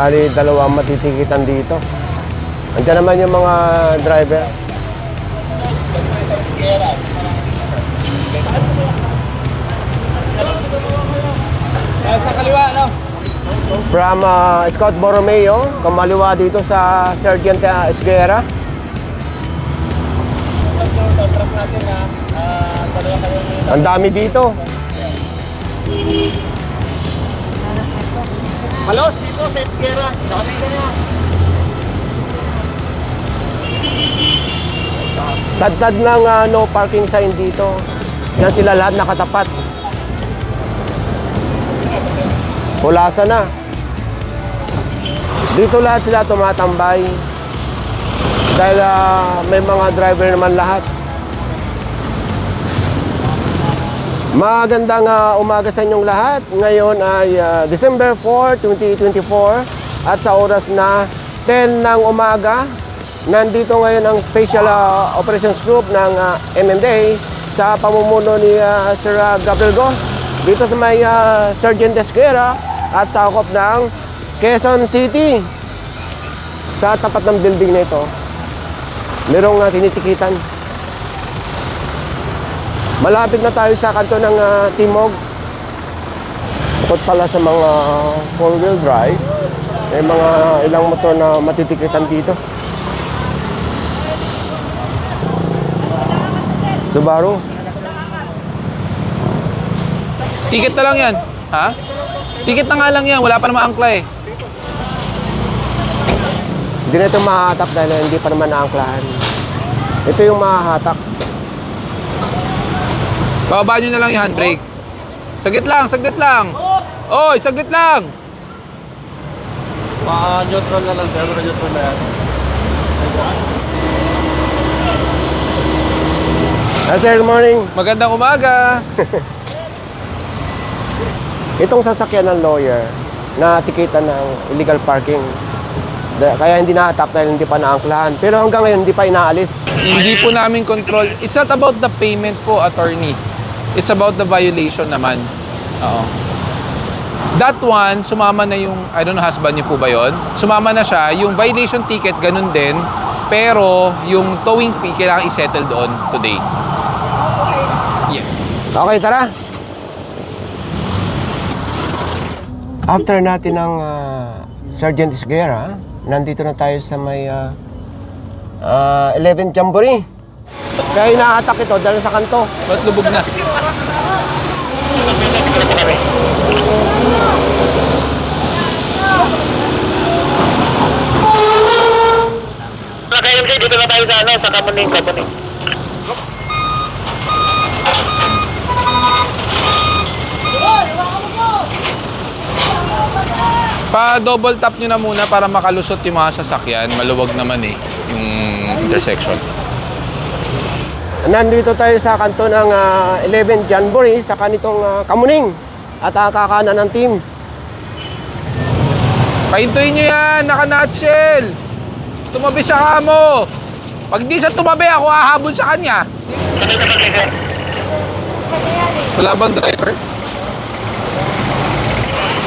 Bali, dalawang matitikitan dito. Andiyan naman yung mga driver. Sa kaliwa, no? From uh, Scout Borromeo, kamaliwa dito sa Sergeant uh, Esguera. Ang dami dito. Malos dito sa Esquera. Dami na. Tadtad ng uh, no parking sign dito. Yan sila lahat nakatapat. Pulasa na. Dito lahat sila tumatambay. Dahil ah, may mga driver naman lahat. Magandang ah, umaga sa inyong lahat. Ngayon ay ah, December 4, 2024 at sa oras na 10 ng umaga, nandito ngayon ang Special ah, Operations Group ng ah, MMDA sa pamumuno ni ah, Sir ah, Gabriel Go dito sa may ah, Sergeant Esquera at sakop ng Quezon City. Sa tapat ng building na ito, merong ah, tinitikitan. Malapit na tayo sa kanto ng ah, Timog. Bukod pala sa mga four-wheel drive, may mga ilang motor na matitikitan dito. Subaru. Ticket na lang yan. Ha? Ticket na nga lang yan. Wala pa naman angkla eh. Hindi na ito mahahatak dahil hindi pa naman naangklahan. Ito yung mahahatak. Bababa nyo na lang yung handbrake. Saglit lang, saglit lang. Oy, saglit lang. Pa-neutral na lang, sir. Neutral na yan. Ah, sir, good morning. Magandang umaga. Itong sasakyan ng lawyer na tikitan ng illegal parking. Kaya hindi nahatak dahil hindi pa naangklahan. Pero hanggang ngayon, hindi pa inaalis. Hindi po namin control. It's not about the payment po, attorney. It's about the violation naman. Oo. That one, sumama na yung, I don't know, husband niyo po ba yon? Sumama na siya. Yung violation ticket, ganun din. Pero yung towing fee, kailangan i-settle doon today. Yeah. Okay, tara. After natin ng ah, Sergeant Isguera, nandito na tayo sa may ah, ah, 11 Jamboree. Kaya inahatak ito dahil sa kanto. Ba't lubog na? Sa KMC, dito na tayo sa ano, sa Kamuning, Kamuning. Pa-double tap nyo na muna para makalusot yung mga sasakyan. Maluwag naman eh, yung intersection. Nandito tayo sa kanto ng ah, 11 Jamboree sa kanitong ah, Kamuning at uh, kakanan ng team. Pahintuin nyo yan, naka-nutshell. Tumabi sa kamo. Pag di siya tumabi, ako hahabol sa kanya. Wala bang driver?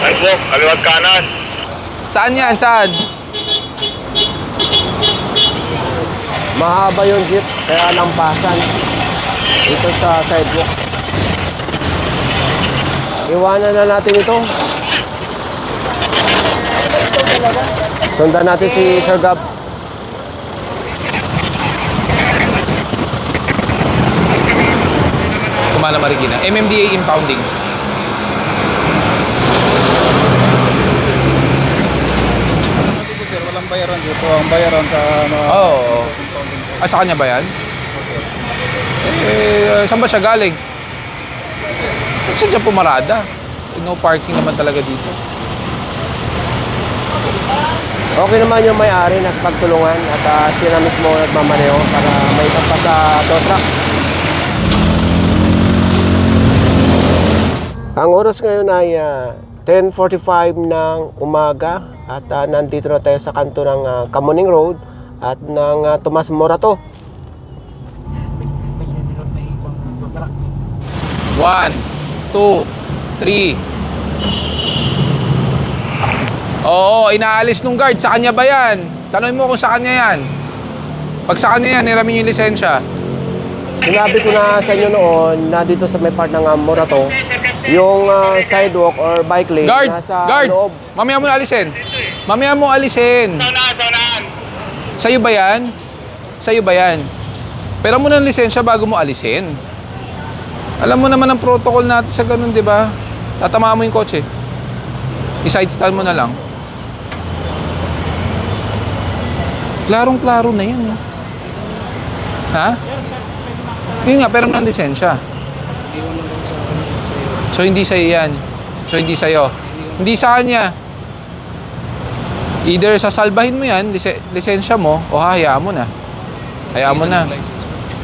Ay po, kaliwat kanan. Saan yan? Saan? Mahaba yung jeep, kaya lampasan. Ito sa sidewalk. Iwanan na natin ito. Sundan natin si Sir Gab. Kumana Marikina. MMDA impounding. Sir, walang bayaran dito. Ang bayaran sa mga Oo. Oh, Ah, sa kanya ba yan? Eh, saan ba siya galing? Ba't siya dyan pumarada? No parking naman talaga dito. Okay naman yung may-ari nagpagtulungan at ah, siya na mismo nagmamaneho para may isang pa sa tow truck. Ang oras ngayon ay ah, 10.45 ng umaga at ah, nandito na tayo sa kanto ng ah, Kamuning Road at ng ah, Tomas Morato. One, two, three. Oo, inaalis nung guard. Sa kanya ba yan? Tanongin mo kung sa kanya yan. Pag sa kanya yan, hiramin yung lisensya. Sinabi ko na sa inyo noon na dito sa may part ng uh, Morato, yung ah, sidewalk or bike lane Guard! nasa Guard! loob. Mamaya mo na alisin. Mamaya mo alisin. Sa'yo ba yan? Sa'yo ba yan? Pero mo ng lisensya bago mo alisin. Alam mo naman ang protocol natin sa ganun, di ba? Tatamaan mo yung kotse. I-side stand mo na lang. Klarong-klaro na yan. Ha? Yun nga, pero ng lisensya. So, hindi sa'yo yan. So, hindi sa'yo. Hindi sa kanya. Either sasalbahin mo yan, lise- lisensya mo, o hahayaan mo na. Hayaan mo na.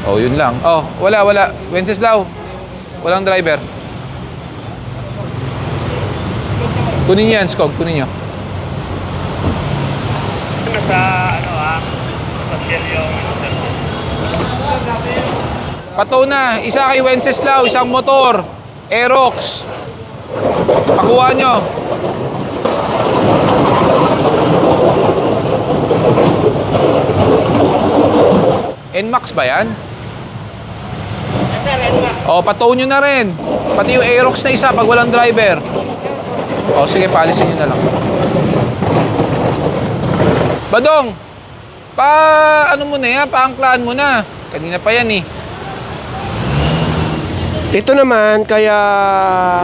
Oh, yun lang. Oh, wala, wala. Wenceslao. Walang driver. Kunin niyo yan, Skog. Kunin niyo. Sa ano ah, social yung... Pato na. Isa kay Wenceslao, isang motor. Aerox. Pakuha nyo. NMAX ba yan? O, patow nyo na rin. Pati yung Aerox na isa pag walang driver. O, sige, paalisin nyo na lang. Badong! Pa, ano mo na yan? Paangklaan mo na. Kanina pa yan eh. Ito naman kaya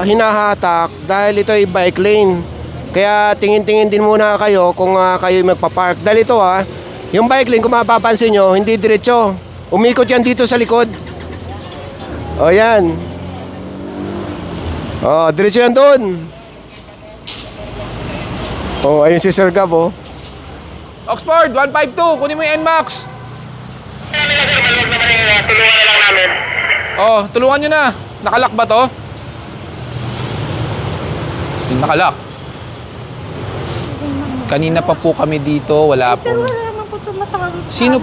hinahatak dahil ito ay bike lane. Kaya tingin-tingin din muna kayo kung ah, kayo magpa-park. Dahil ito ha, yung bike lane kung mapapansin nyo, hindi diretso. Umikot yan dito sa likod. O yan. O, diretso yan doon. O, ayun si Sir Gab oh. Oxford, 152. Kunin mo yung NMAX. Maluwag naman yung uh, tulungan na lang namin. Oh, tulungan nyo na. Nakalak ba to? Yung nakalak. Kanina pa po kami dito, wala po. Sir, wala naman po tumatawag. Sino-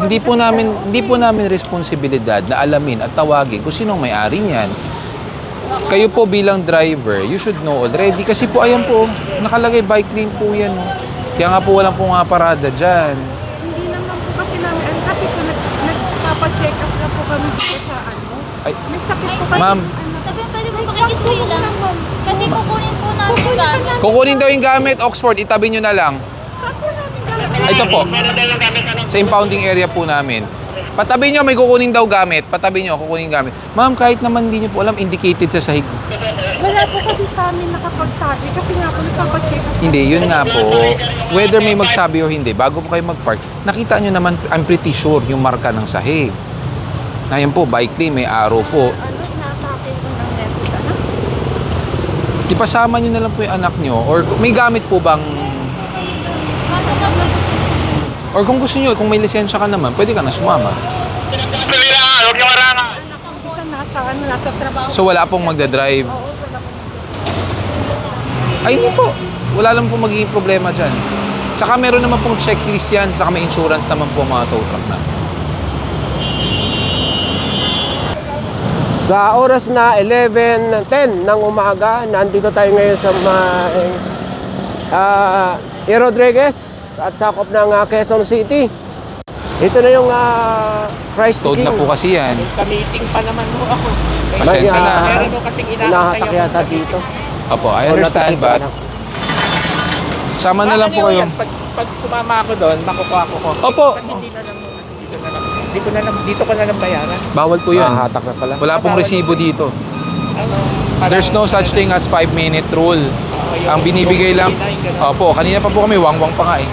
Hindi po namin hindi po namin responsibilidad na alamin at tawagin kung sinong may-ari niyan. Kayo po bilang driver, you should know already kasi po ayan po, nakalagay bike lane po yan. oh. Kaya nga po walang po nga parada dyan. Hindi naman po kasi namin, ano, kasi po nag, nagpapacheck up na po kami dito sa ano. Ay, May sakit po kasi. Ma'am. Sabi, pwede mo pakikisuyo lang. Kasi kukunin po namin yung gamit. kukunin daw yung gamit, Oxford, itabi nyo na lang. Saan po namin gagawin? Ito po. Meron daw yung gamit sa impounding area po namin. Patabi nyo, may kukunin daw gamit. Patabi nyo, kukunin gamit. Ma'am, kahit naman hindi nyo po alam, indicated sa sahig. Wala po kasi sa amin nakapagsabi kasi nga po nagpapacheck. Hindi, yun nga po. Whether may magsabi o hindi, bago po kayo mag-park, nakita nyo naman, I'm pretty sure, yung marka ng sahig. Ngayon po, bike lane, may arrow po. Ano, natake po ng nervous, ano? Ipasama nyo na lang po yung anak nyo. Or may gamit po bang... Or kung gusto nyo, kung may lisensya ka naman, pwede ka na sumama. Tuloy lang, huwag yung arangan. Isa nasa, ano, nasa trabaho. So wala pong magdadrive. Oo, wala. Ay, hindi po. Wala lang po magiging problema dyan. Saka meron naman pong checklist yan. Saka may insurance naman po mga tow truck na. Sa oras na 11.10 ng umaga, nandito tayo ngayon sa may uh, E. Rodriguez at sakop ng ah, Quezon City. Ito na yung uh, price Toad na po kasi yan. Ka-meeting pa naman ho ako. Pasensya na. ha? Meron ho kasing ako. yata dito. Opo, I understand, but sama na lang po Ano kayo. Pag, pag sumama ako doon, makukuha ko ko. Opo. Ba't hindi na lang, ano, dito na lang. Hindi ko na lang, dito ko na lang bayaran. Bawal po yan. Nahahatak na pala. Wala pong resibo dito. Ano, parang- There's no such thing as 5 minute rule. Oo, yung- Ang binibigay yung lang, 49, ganun. opo, kanina pa po kami, wangwang pa nga eh.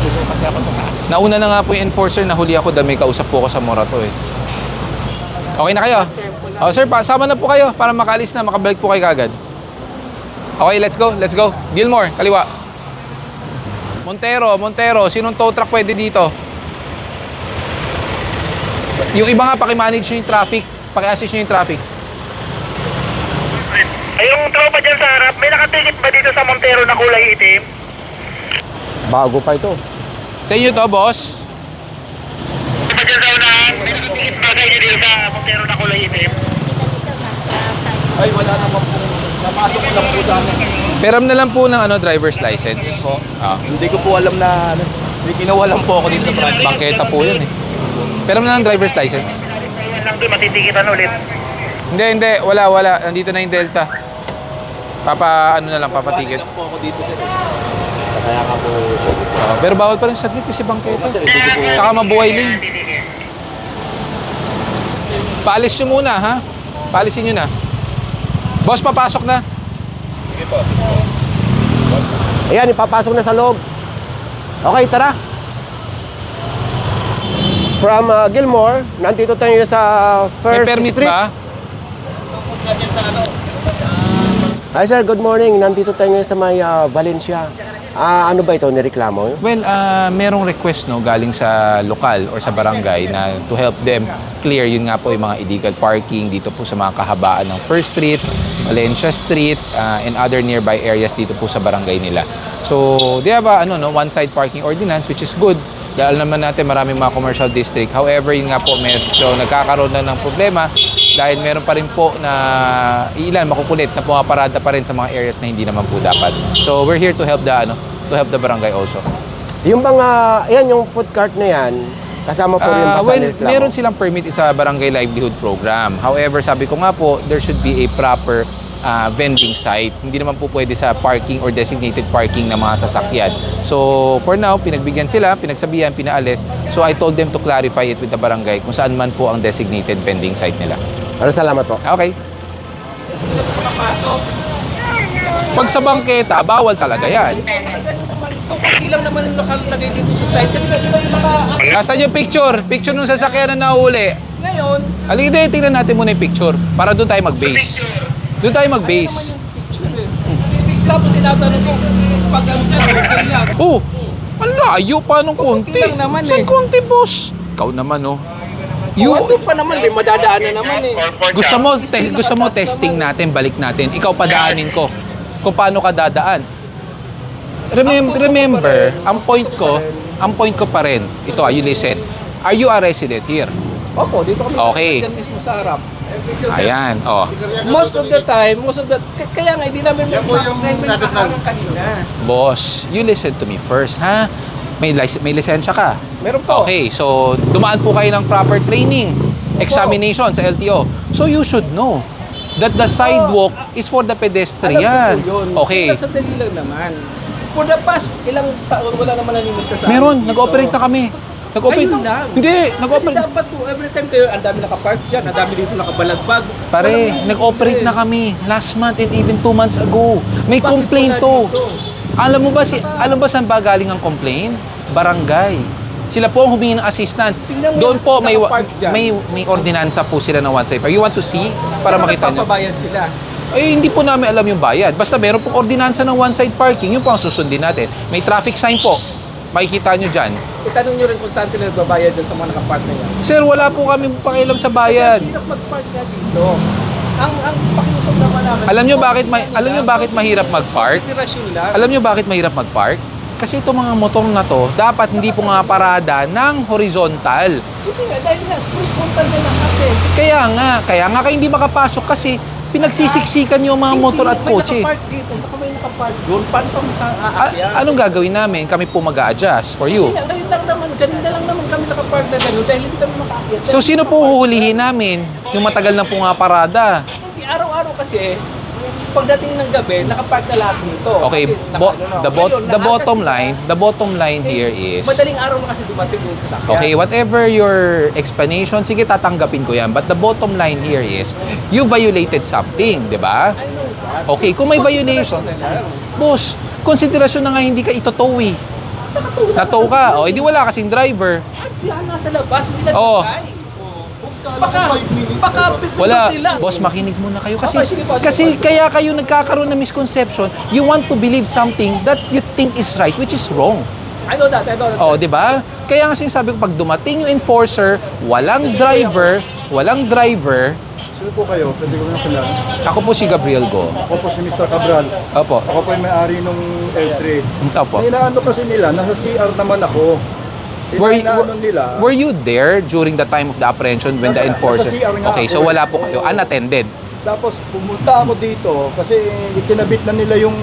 Dito kasi ako sa taas. Nauna na nga po yung enforcer, nahuli ako dahil may kausap po ako sa Morato eh. Okay na kayo? Oh, sir, pa, sama na po kayo para makaalis na, makabalik po kayo kagad. Okay, let's go, let's go. Gilmore, kaliwa. Montero, Montero, sinong tow truck pwede dito? Yung iba nga, pakimanage nyo yung traffic. Paki-assist nyo yung traffic. Ay, yung tropa dyan sa harap, may nakatikit ba dito sa Montero na kulay itim? Bago pa ito. Sa inyo to, boss? Tropa dyan sa unahan, may nakatikit ba kayo dito sa Montero na kulay itim? Ay, wala naman po. Napasok lang po sa amin. Peram na lang po ng ano, driver's license. Po. Ah, Hindi ko po alam na ano, may ginawa lang po ako dito sa branch. bangketa po yun eh. Peram na lang driver's license. Yan lang din, matitikitan ulit. Hindi, hindi. Wala, wala. Nandito na yung Delta. Papa, ano na lang, papatikit. Lang po ako dito sir. Ah, pero bawal pa rin saglit kasi bangketa. Saka mabuhay lang. Paalis nyo muna, ha? Paalisin nyo na. Boss, papasok na. Ayan, ipapasok na sa loob. Okay, tara. From uh, Gilmore, nandito tayo sa May First permit Street. ba? Hi sir, good morning. Nandito tayo sa may uh, Valencia. Ah, ano ba ito? Nireklamo? Well, ah, merong request no galing sa lokal or sa barangay na to help them clear yun nga po yung mga illegal parking dito po sa mga kahabaan ng First Street, Valencia Street, ah, and other nearby areas dito po sa barangay nila. So, they have a ano no, one-side parking ordinance which is good. Dahil naman natin maraming mga commercial district. However, yun nga po medyo nagkakaroon na ng problema dahil meron pa rin po na ilan makukulit na pumaparada pa rin sa mga areas na hindi naman po dapat. So, we're here to help the ano, to help the barangay also. Yung bang, ah, ayan yung food cart na yan, kasama po rin Ah, ba sa well, nireklamo? meron silang permit sa Barangay Livelihood Program. However, sabi ko nga po, there should be a proper ah, vending site. Hindi naman po pwede sa parking or designated parking ng mga sasakyan. So, for now, pinagbigyan sila, pinagsabihan, pinaalis. So, I told them to clarify it with the barangay kung saan man po ang designated vending site nila. Maraming salamat po. Okay. Pag sa bangketa, bawal talaga yan. Hindi lang naman yung nakalagay dito sa site kasi. Nasaan yung picture? Picture nung sasakyan na nahuli. Ngayon, Halika tingnan natin muna yung picture para doon tayo mag-base. Doon tayo mag-base. tapos tinatanong ko, pag ano dyan, okay lang. Oh, ang layo pa nung konti. Lang naman Saan eh. konti, boss? Ikaw naman, oh. You, You, pa naman, may madadaanan naman eh. gusto mo, te- gusto mo testing natin, balik natin. Ikaw padaanin ko kung paano ka dadaan. Remember, remember, ang point ko, ang point ko pa rin, ito, ah, you listen. Are you a resident here? Opo, dito kami Okay. dyan mismo sa harap. Ayan, oh. Most of the time, most of the... Kaya nga, hindi namin may nakaharang kanina. Boss, you listen to me first, ha? May, lic- may lisensya ka. Meron po. Okay, so dumaan po kayo ng proper training, examination sa LTO. So you should know that the sidewalk is for the pedestrian. Alam ko po yun. Okay. Kaya sandali lang naman. For the past ilang taon, wala naman nanimita sa Meron, dito. nag-operate na kami. Nag-operate. Ayun lang. Hindi, Kasi nag-operate. dapat po, every time kayo, ang dami nakapark dyan, ang dami dito nakabalagbag. Pare, nag-operate na kami last month and even two months ago. May Bakit complaint to. Alam mo ba si alam ba saan ba galing ang complaint? Barangay. Sila po ang humingi ng assistance. Tingnan mo Doon po may wa- nakapark dyan. may may ordinansa po sila ng one side. You want to see para makita nyo? nagpapabayad sila. Eh, hindi po namin alam yung bayad. Basta meron pong ordinansa ng one-side parking, yun po ang susundin natin. May traffic sign po. Makikita nyo dyan. Itanong nyo rin kung saan sila nagbabayad dun sa mga nakapark na yan. Sir, wala po kami pakialam sa bayan. Kasi ang hirap mag-park na dito. Ang ang pakiusap naman namin. Alam nyo bakit ma- alam nyo bakit mahirap mag-park? Konsiderasyon lang. Alam nyo bakit mahirap mag-park? Kasi itong mga motor na to, dapat hindi po nga parada ng horizontal. Hindi nga, dahil nga, horizontal na lang natin. Kaya nga, kaya nga kayo hindi makapasok kasi pinagsisiksikan yung mga motor at kotse. May nakapark dito, saka may nakapark doon. Kami sa A- aakyan? anong gagawin namin? Kami po mag adjust for you. Hindi lang naman, ganun lang naman kami nakapark na gano'n dahil hindi kami makaakyat. So sino po huhulihin namin? Yung matagal na po nga parada. Hindi, araw-araw kasi, pagdating ng gabi, nakapark na lahat dito. Okay, Kasi naka- bo- ano na. the, bot- Ngayon, the bottom line, the bottom line Eh, here is Madaling araw na kasi dumating yung sasakyan. Okay, whatever your explanation, sige tatanggapin ko yan. But the bottom line here is, you violated something, di ba? I know that. Okay, kung may violation, boss, konsiderasyon na nga hindi ka itotow eh. Natow ka, o, hindi wala kasing driver. At yan, nasa labas, hindi na Oo. Baka, baka, Wala, boss, makinig muna kayo. Kasi, Okay, sige po, sige kasi po. kaya kayo nagkakaroon ng misconception, you want to believe something that you think is right, which is wrong. I know that, I know that. Oh, 'di ba? Kaya nga sinasabi ko pag dumating yung enforcer, walang driver, walang driver, Sino po kayo? Pwede ko na kilala. ako po si Gabriel Go. Ako po si Mr. Cabral. Opo. Ako po yung may-ari nung L3. Opo. Nilaano kasi nila, nasa CR naman ako. Were, were, nila. were you there during the time of the apprehension when the Nasa- enforcer? CR nga Okay, so ako. wala po kayo unattended. Tapos pumunta ako dito kasi itinabit na nila yung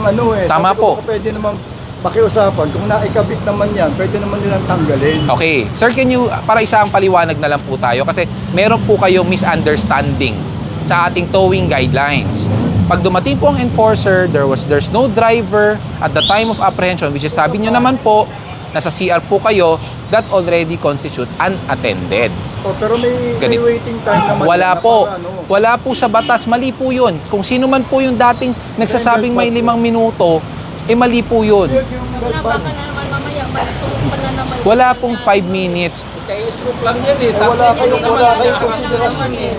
ano eh. Tama Sabi ko, po. Pwede naman pakiusapan. Kung naikabit naman yan, pwede naman nilang tanggalin. Okay. Sir, can you, para isang paliwanag na lang po tayo kasi meron po kayong misunderstanding sa ating towing guidelines. Pag dumating po ang enforcer, there was there's no driver at the time of apprehension, which is sabi nyo naman po, nasa CR po kayo, that already constitute unattended. Oh, pero may, may Ganit. waiting time naman. Wala na po. para ano. Wala po sa batas. Mali po yun. Kung sino man po yung dating nagsasabing may limang minuto, eh mali po yun. Na baka na naman mamaya, may stroke pa na naman. Wala pong 5 minutes. Kaya stroke lang yan eh. Eh, wala kayong, wala kayong consideration eh.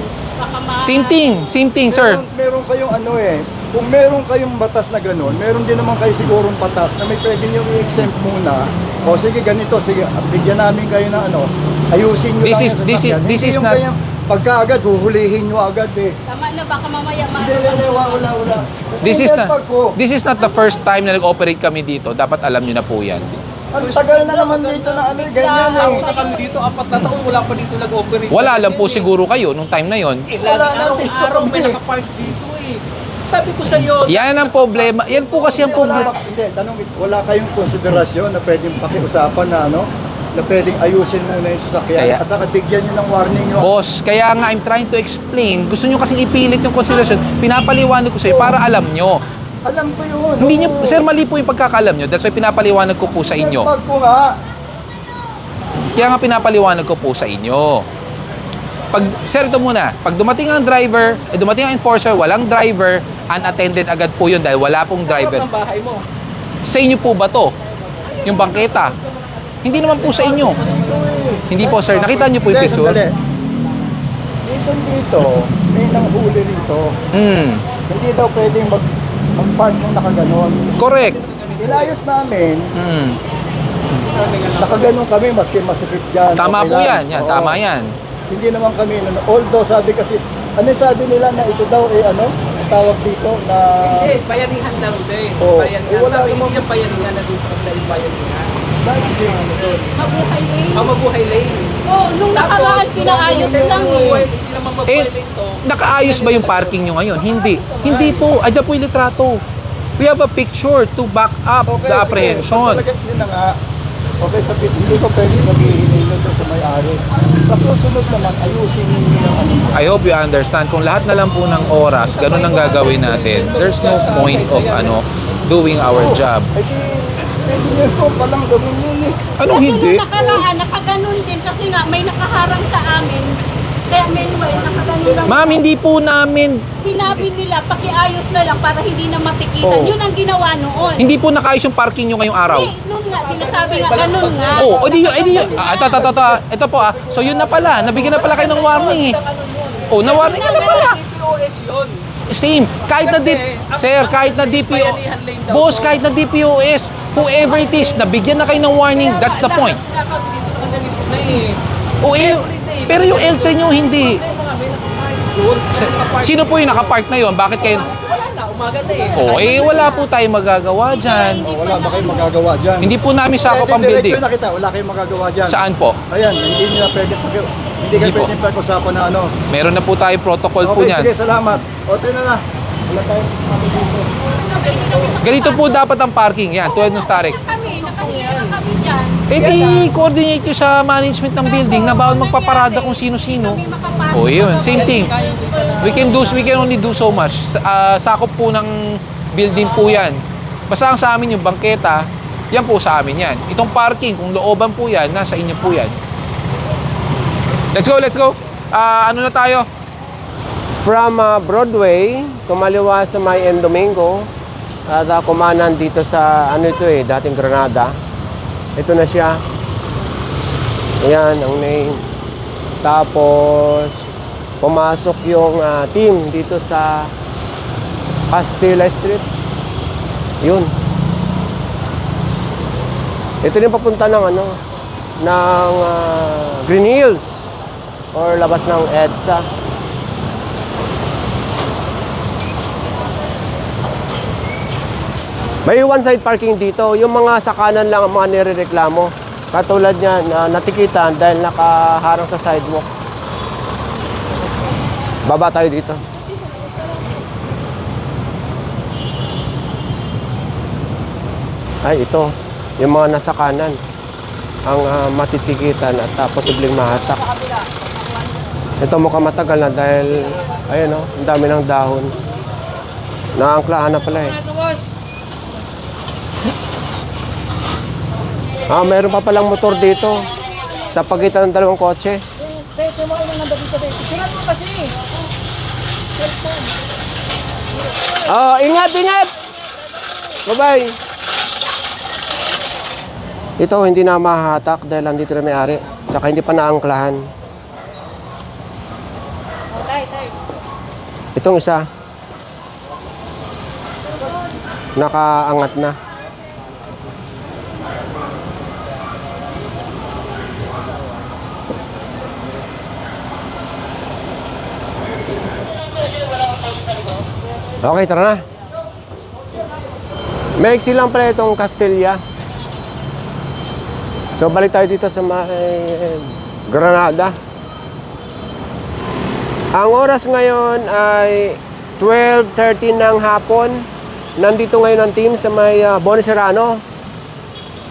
Same thing. Same thing, sir. Meron, meron kayong ano eh, kung meron kayong batas na gano'n, meron din naman kayo sigurong batas na may pwede nyo i-exempt muna. O sige, ganito, sige, bigyan namin kayo ng ano, ayusin nyo This lang is- yung this is- this Hindi is yung not- kayang pagka agad, huhulihin nyo agad eh. Tama na, baka mamaya ma- Hindi, hindi, wala, wala. Kasi This is na pag ko, This is not the first time na nag-operate kami dito. Dapat alam niyo na po 'yan. ang tagal na naman dito na ano, ganyan Ako eh. na kami dito, apat na taon wala pa dito nag-operate. Wala lang po siguro kayo nung time na 'yon. Eh, Wala lagi na dito araw-araw may nakapark dito eh. Sabi ko sa'yo, Yan ang problema. Yan po kasi ang Wala, problema. hindi, tanong, wala kayong konsiderasyon na pwedeng pakiusapan na ano, na pwedeng ayusin muna yung sasakyan Kaya- at saka bigyan nyo ng warning yung Boss, kaya nga I'm trying to explain. Gusto niyo kasing ipilit yung consideration. Pinapaliwanag ko sa para alam nyo. Alam ko yun. Hindi niyo, oo. sir, mali po yung pagkakalam nyo. That's why pinapaliwanag ko po sa inyo. Pag ko nga, Kaya nga pinapaliwanag ko po sa inyo. Pag, sir, ito muna. Pag dumating ang driver, eh, dumating ang enforcer, walang driver, unattended agad po yun dahil wala pong driver. ng bahay mo. Sa inyo po ba to? Yung bangketa? Hindi naman po sa inyo. Hindi po, sir. Nakita niyo po yung Hindi, picture? sandali. Minsan dito, may nanghuli rito. Hmm. Hindi daw pwedeng mag, mag-park ng nakaganon. Correct. Inayos namin, Hmm. nakaganon kami, maski masakit dyan. Tama okay po lang. yan. Yan, Oo. tama yan. Hindi naman kami, ano, although sabi kasi, ano sabi nila na ito daw eh ano, tawag dito na Eh, bayanihan lang din. Oo. Bayanihan. Eh, wala Sabi, namang- hindi yung bayanihan na dun sa yung bayanihan. mabuhay eh. Ang mabuhay lane. Oh, nung nakaraan, pinaayos lang eh. Hindi naman Eh, lane to. nakaayos ba yung parking nyo ngayon? Hindi. Hindi po. Ayan po yung litrato. We have a picture to back up Okay, the sige. apprehension. Talaga, yun na nga. Okay, sabi, hindi ko pwede sabihin to sa may-ari. Sa susunod naman, ayusin ninyo yung ano. I hope you understand. Kung lahat na lang po ng oras, ganun ang gagawin natin, there's no point of ano doing our job. Ay di, pwede nyo po palang gawin yun eh. Anong Kasi hindi? nung nakaraan, nakaganon din kasi nga may nakaharang sa amin. Kaya meanwhile, nakaganon lang. Ma'am, hindi po namin, Sinabi nila, pakiayos na lang para hindi na matikitan. Oo. Yun ang ginawa noon. hindi po nakaayos yung parking nyo ngayong araw. Hindi, nung nga, sinasabi nga, ganun nga. Oh, o di yun, eh, di yun. Ah, ito, ito, ito, ito, ito po ah. So yun na pala, nabigyan na pala kayo ng warning eh. Oh, na-warning ka na pala. POS yun. Same. Kahit na dip, sir, kahit na DPO, boss, kahit na DPOS, whoever it is, nabigyan na kayo ng warning, that's the point. Nakakab dito ka na dito na eh. O eh, pero yung L3 nyo hindi. Sino po yung nakapark na yon? Bakit kayo? Wala na, umaga na eh. O eh, wala po tayong magagawa dyan. Oh, wala ba kayong magagawa dyan? Hindi po namin sakop ang building. diretso na kita, wala kayong magagawa dyan. Saan po? Ayan, hindi na pwede, pag, hindi kayo Hindi po. pwede pag-usapan na ano. Meron na po tayong protocol po Okay, niyan. sige, salamat. O, ito na na. Wala tayong kami dito. Ganito po dapat ang parking. Yan, tulad ng Starex. Kami, nakahiya na kami dyan. Eh di, coordinate nyo sa management ng building na bawal magpaparada kung sino-sino. O yun, same thing. We can do, we can only do so much. Ah, sakop po ng building po yan. Basta ang sa amin yung bangketa, yan po sa amin yan. Itong parking, kung looban po yan, nasa inyo po yan. Let's go, let's go. Ah, ano na tayo? From ah, Broadway, kumaliwa sa may N. Domingo, at uh, kumanan dito sa, ano ito eh, dating Granada. Ito na siya. Ayan, ang name. Tapos, pumasok yung ah, team dito sa Castilla Street. Yun. Ito rin papunta ng ano, ng ah, Green Hills or labas ng EDSA. May one side parking dito. Yung mga sa kanan lang ang mga nirereklamo. Katulad niya na natikitan dahil nakaharang sa sidewalk. Baba tayo dito. Ay, ito. Yung mga nasa kanan. Ang ah, matitikitan at ah, posibleng mahatak. Ito mukhang matagal na dahil, ayun o, ang dami ng dahon. Naangklahan na pala eh. Ah, meron pa palang motor dito. Sa pagitan ng dalawang kotse. Oh, ingat, ingat! Bye-bye! Ito, hindi na mahatak dahil andito na may-ari. Saka hindi pa naangklahan. Itong isa. Nakaangat na. Okay, tara na. Maiksi lang pala itong Castilla. So, balik tayo dito sa may Granada. Ang oras ngayon ay 12.30 ng hapon. Nandito ngayon ang team sa may uh, Boniserrano.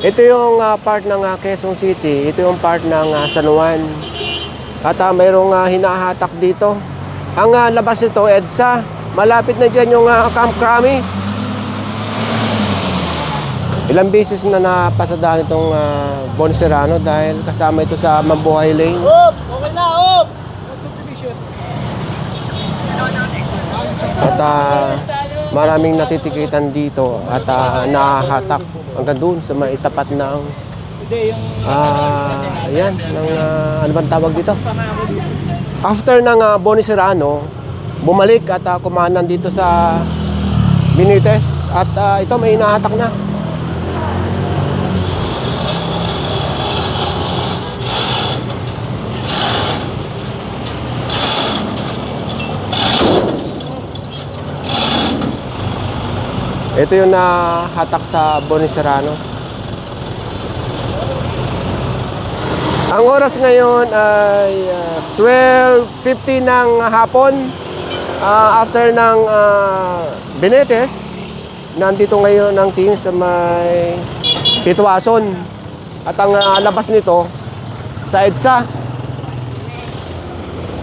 Ito yung ah, part ng ah, Quezon City. Ito yung part ng ah, San Juan. At uh, mayroong ah, hinahatak dito. Ang ah, labas nito, EDSA. Malapit na dyan yung ah, Camp Crami. Ilang beses na napasadahan itong uh, Boniserrano dahil kasama ito sa Mambuhay Lane. At ah, maraming natitikitan dito at uh, nahahatak hanggang doon sa may tapat ng ah yan, ng ah, ano bang tawag dito? After ng uh, Boniserrano, bumalik at uh, kumanan dito sa Benitez at ah, ito may nahatak na. Ito yung nahatak sa Boniserrano. Ang oras ngayon ay ah, 12.50 ng hapon. Ah, after ng uh, Benetes, nandito ngayon ang team sa may Pituason. At ang ah, labas nito sa EDSA.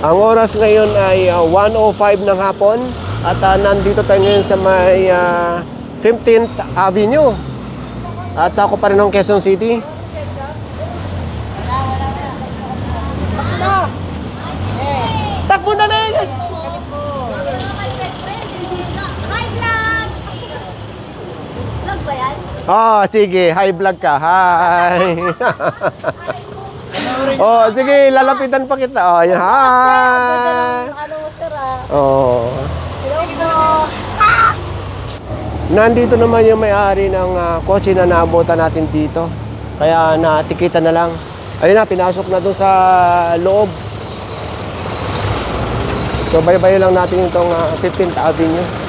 Ang oras ngayon ay ah, 1.05 ng hapon at ah, nandito tayo ngayon sa may ah, 15th Avenue. At sa ako pa rin ng Quezon City. Takbo na na yun! Hi, vlog! Vlog ba yan? Oh, sige, hi vlog ka. Hi. oh, sige, lalapitan pa kita. Oh, yan. Hi. Ano mo, sir? Oh. Hello! Nandito naman yung may-ari ng ah, kotse na naabutan natin dito. Kaya natikita na lang. Ayun na, pinasok na doon sa loob. So, baybay lang natin itong ah, 15th Avenue.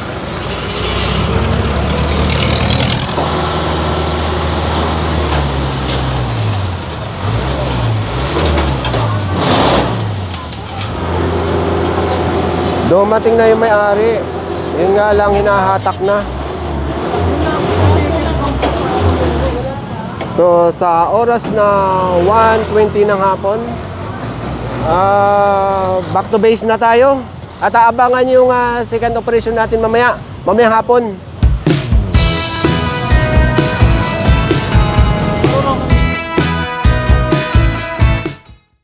Dumating na yung may-ari. Yun nga lang, hinahatak na. So sa oras na 1.20 ng hapon, ah, back to base na tayo. At aabangan yung ah, second operation natin mamaya, mamayang hapon.